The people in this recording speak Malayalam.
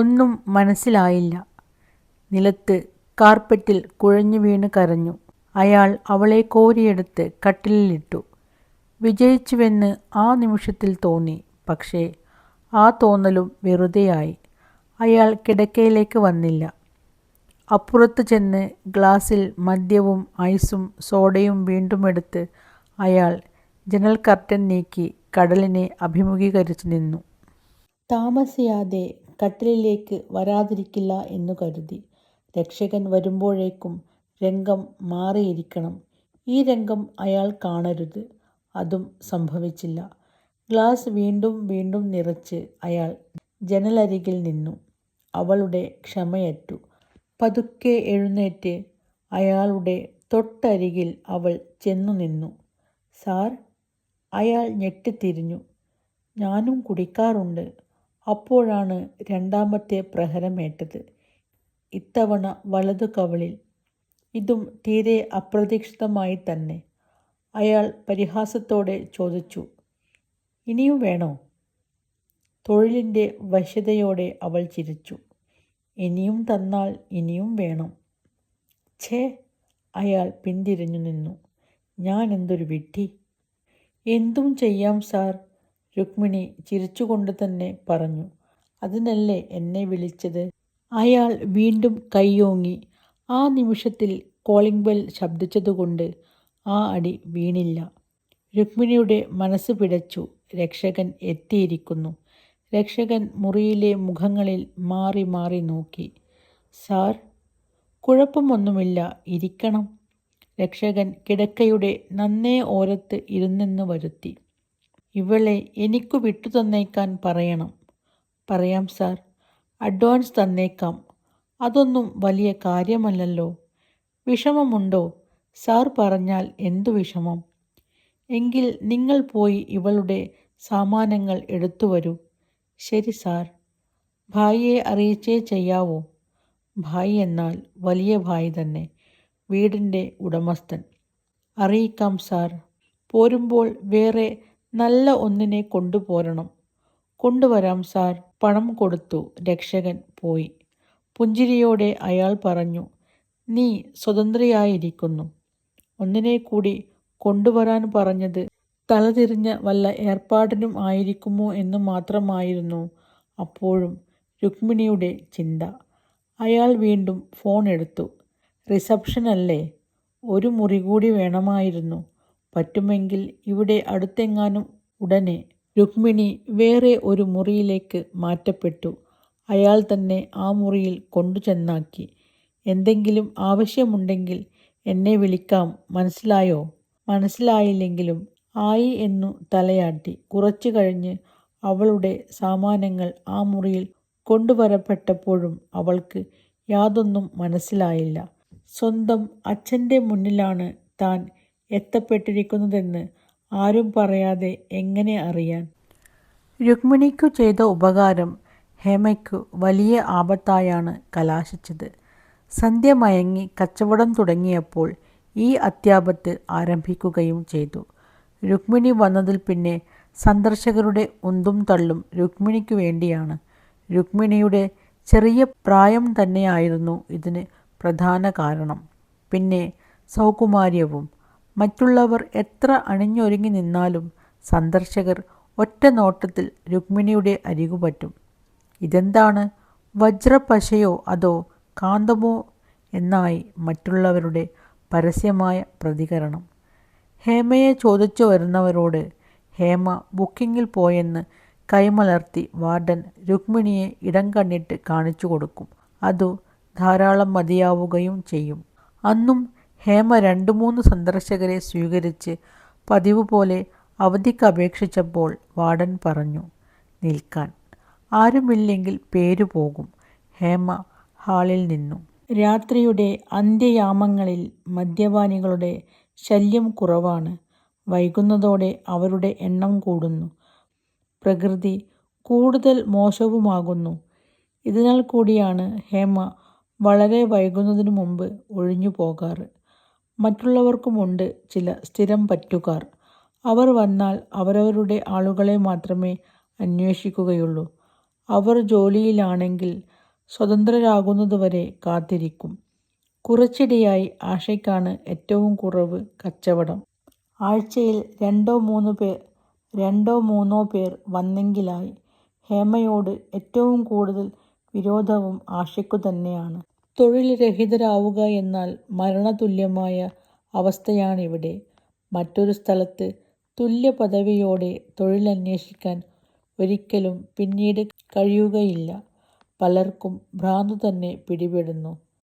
ഒന്നും മനസ്സിലായില്ല. നിലത്ത് കാർപ്പറ്റിൽ കുഴഞ്ഞു വീണ് കരഞ്ഞു. അയാൾ അവളെ കോരിയെടുത്ത് കട്ടിലിലിട്ടു. വിജയിച്ചുവെന്ന് ആ നിമിഷത്തിൽ തോന്നി. പക്ഷേ ആ തോന്നലും വെറുതെയായി. അയാൾ കിടക്കയിലേക്ക് വന്നില്ല. അപ്പുറത്ത് ചെന്ന് ഗ്ലാസിൽ മദ്യവും ഐസും സോഡയും വീണ്ടും എടുത്ത് അയാൾ ജനൽ കർട്ടൻ നീക്കി കടലിനെ അഭിമുഖീകരിച്ച് നിന്നു. താമസിയാതെ കട്ടിലിലേക്ക് വരാതിരിക്കില്ല എന്നു കരുതി. രക്ഷകൻ വരുമ്പോഴേക്കും രംഗം മാറിയിരിക്കണം. ഈ രംഗം അയാൾ കാണരുത്. അതും സംഭവിച്ചില്ല. ഗ്ലാസ് വീണ്ടും വീണ്ടും നിറച്ച് അയാൾ ജനലരികിൽ നിന്നു. അവളുടെ ക്ഷമയറ്റു. പതുക്കെ എഴുന്നേറ്റ് അയാളുടെ തൊട്ടരികിൽ അവൾ ചെന്നു നിന്നു. സാർ അയാൾ ഞെട്ടിത്തിരിഞ്ഞു. ഞാനും കുടിക്കാറുണ്ട്. അപ്പോഴാണ് രണ്ടാമത്തെ പ്രഹരമേറ്റത് ഇത്തവണ വലതു കവളിൽ. ഇതും തീരെ അപ്രതീക്ഷിതമായി തന്നെ. അയാൾ പരിഹാസത്തോടെ ചോദിച്ചു ഇനിയും വേണോ? തൊഴിലിന്റെ വശ്യതയോടെ അവൾ ചിരിച്ചു. ഇനിയും തന്നാൽ ഇനിയും വേണം. ഛേ അയാൾ പിന്തിരിഞ്ഞു നിന്നു. ഞാൻ എന്തൊരു വിഡ്ഢി. എന്തും ചെയ്യാം സാർ. രുക്മിണി ചിരിച്ചുകൊണ്ട് തന്നെ പറഞ്ഞു അതിനല്ലേ എന്നെ വിളിച്ചത്? അയാൾ വീണ്ടും കൈയോങ്ങി. ആ നിമിഷത്തിൽ കോളിംഗ് ബെൽ ശബ്ദിച്ചതുകൊണ്ട് ആ അടി വീണില്ല. രുക്മിണിയുടെ മനസ്സ് പിടച്ചു. രക്ഷകൻ എത്തിയിരിക്കുന്നു. രക്ഷകൻ മുറിയിലെ മുഖങ്ങളിൽ മാറി മാറി നോക്കി. സാർ കുഴപ്പമൊന്നുമില്ല. ഇരിക്കണം. രക്ഷകൻ കിടക്കയുടെ നന്നേ ഓരത്ത് ഇരുന്നെന്ന് വരുത്തി. ഇവളെ എനിക്കു വിട്ടു തന്നേക്കാൻ പറയണം. പറയാം സാർ. അഡ്വാൻസ് തന്നേക്കാം. അതൊന്നും വലിയ കാര്യമല്ലല്ലോ. വിഷമമുണ്ടോ? സാർ പറഞ്ഞാൽ എന്തു വിഷമം? എങ്കിൽ നിങ്ങൾ പോയി ഇവളുടെ സാമാനങ്ങൾ എടുത്തു വരൂ. ശരി സാർ. ഭായിയെ അറിയിച്ചേ ചെയ്യാവോ. ഭായി എന്നാൽ വലിയ ഭായി തന്നെ. വീടിന്റെ ഉടമസ്ഥൻ. അറിയിക്കാം സാർ. പോരുമ്പോൾ വേറെ നല്ല ഒന്നിനെ കൊണ്ടുപോരണം. കൊണ്ടുവരാം സാർ. പണം കൊടുത്തു. രക്ഷകൻ പോയി. പുഞ്ചിരിയോടെ അയാൾ പറഞ്ഞു നീ സ്വതന്ത്രയായിരിക്കുന്നു. ഒന്നിനെ കൂടി കൊണ്ടുവരാൻ പറഞ്ഞത് തലതിരിഞ്ഞ വല്ല ഏർപ്പാടിനും ആയിരിക്കുമോ എന്ന് മാത്രമായിരുന്നു അപ്പോഴും രുക്മിണിയുടെ ചിന്ത. അയാൾ വീണ്ടും ഫോൺ എടുത്തു. റിസപ്ഷൻ അല്ലേ ഒരു മുറി കൂടി വേണമായിരുന്നു. പറ്റുമെങ്കിൽ ഇവിടെ അടുത്തെങ്ങാനും ഉടനെ രുക്മിണി വേറെ ഒരു മുറിയിലേക്ക് മാറ്റപ്പെട്ടു. അയാൾ തന്നെ ആ മുറിയിൽ കൊണ്ടുചെന്നാക്കി. എന്തെങ്കിലും ആവശ്യമുണ്ടെങ്കിൽ എന്നെ വിളിക്കാം മനസ്സിലായോ? മനസ്സിലായില്ലെങ്കിലും ആയി എന്നു തലയാട്ടി. കുറച്ചു കഴിഞ്ഞ് അവളുടെ സാമാനങ്ങൾ ആ മുറിയിൽ കൊണ്ടുവരപ്പെട്ടപ്പോഴും അവൾക്ക് യാതൊന്നും മനസ്സിലായില്ല. സ്വന്തം അച്ഛന്റെ മുന്നിലാണ് താൻ എത്തപ്പെട്ടിരിക്കുന്നതെന്ന് ആരും പറയാതെ എങ്ങനെ അറിയാൻ? രുക്മിണിക്കു ചെയ്ത ഉപകാരം ഹേമയ്ക്കു വലിയ ആപത്തായാണ് കലാശിച്ചത്. സന്ധ്യ മയങ്ങി കച്ചവടം തുടങ്ങിയപ്പോൾ ഈ അത്യാപത്ത് ആരംഭിക്കുകയും ചെയ്തു. രുക്മിണി വന്നതിൽ പിന്നെ സന്ദർശകരുടെ ഉന്തും തള്ളും രുക്മിണിക്കു വേണ്ടിയാണ്. രുക്മിണിയുടെ ചെറിയ പ്രായം തന്നെയായിരുന്നു ഇതിന് പ്രധാന കാരണം. പിന്നെ സൗകുമാര്യവും മറ്റുള്ളവർ എത്ര അണിഞ്ഞൊരുങ്ങി നിന്നാലും സന്ദർശകർ ഒറ്റ നോട്ടത്തിൽ രുക്മിണിയുടെ അരികുപറ്റും ഇതെന്താണ്? വജ്രപശയോ അതോ കാന്തമോ? എന്നായി മറ്റുള്ളവരുടെ പരസ്യമായ പ്രതികരണം. ഹേമയെ ചോദിച്ചു വരുന്നവരോട് ഹേമ ബുക്കിങ്ങിൽ പോയെന്ന് കൈമലർത്തി വാർഡൻ രുക്മിണിയെ ഇടം കണ്ണിട്ട് കാണിച്ചു കൊടുക്കും. അതു ധാരാളം മതിയാവുകയും ചെയ്യും. അന്നും ഹേമ രണ്ടു മൂന്ന് സന്ദർശകരെ സ്വീകരിച്ച് പതിവ് പോലെ അവധിക്ക് അപേക്ഷിച്ചപ്പോൾ വാർഡൻ പറഞ്ഞു നിൽക്കാൻ. ആരുമില്ലെങ്കിൽ പേരു പോകും. ഹേമ ഹാളിൽ നിന്നു. രാത്രിയുടെ അന്ത്യയാമങ്ങളിൽ മദ്യപാനികളുടെ ശല്യം കുറവാണ്. വൈകുന്നതോടെ അവരുടെ എണ്ണം കൂടുന്നു. പ്രകൃതി കൂടുതൽ മോശവുമാകുന്നു. ഇതിനാൽ കൂടിയാണ് ഹേമ വളരെ വൈകുന്നതിനു മുമ്പ് ഒഴിഞ്ഞു പോകാറ്. മറ്റുള്ളവർക്കുമുണ്ട് ചില സ്ഥിരം പറ്റുകാർ അവർ വന്നാൽ അവരവരുടെ ആളുകളെ മാത്രമേ അന്വേഷിക്കുകയുള്ളൂ അവർ ജോലിയിലാണെങ്കിൽ സ്വതന്ത്രരാകുന്നതുവരെ കാത്തിരിക്കും. കുറച്ചിടെയായി ആഷയ്ക്കാണ് ഏറ്റവും കുറവ് കച്ചവടം. ആഴ്ചയിൽ രണ്ടോ മൂന്ന് പേർ രണ്ടോ മൂന്നോ പേർ വന്നെങ്കിലായി. ഹേമയോട് ഏറ്റവും കൂടുതൽ വിരോധവും ആഷയ്ക്കുതന്നെയാണ്. തൊഴിൽ രഹിതരാവുക എന്നാൽ മരണതുല്യമായ അവസ്ഥയാണിവിടെ. മറ്റൊരു സ്ഥലത്ത് തുല്യ പദവിയോടെ തൊഴിലന്വേഷിക്കാൻ ഒരിക്കലും പിന്നീട് കഴിയുകയില്ല. പലർക്കും ഭ്രാന്തു തന്നെ പിടിപെടുന്നു.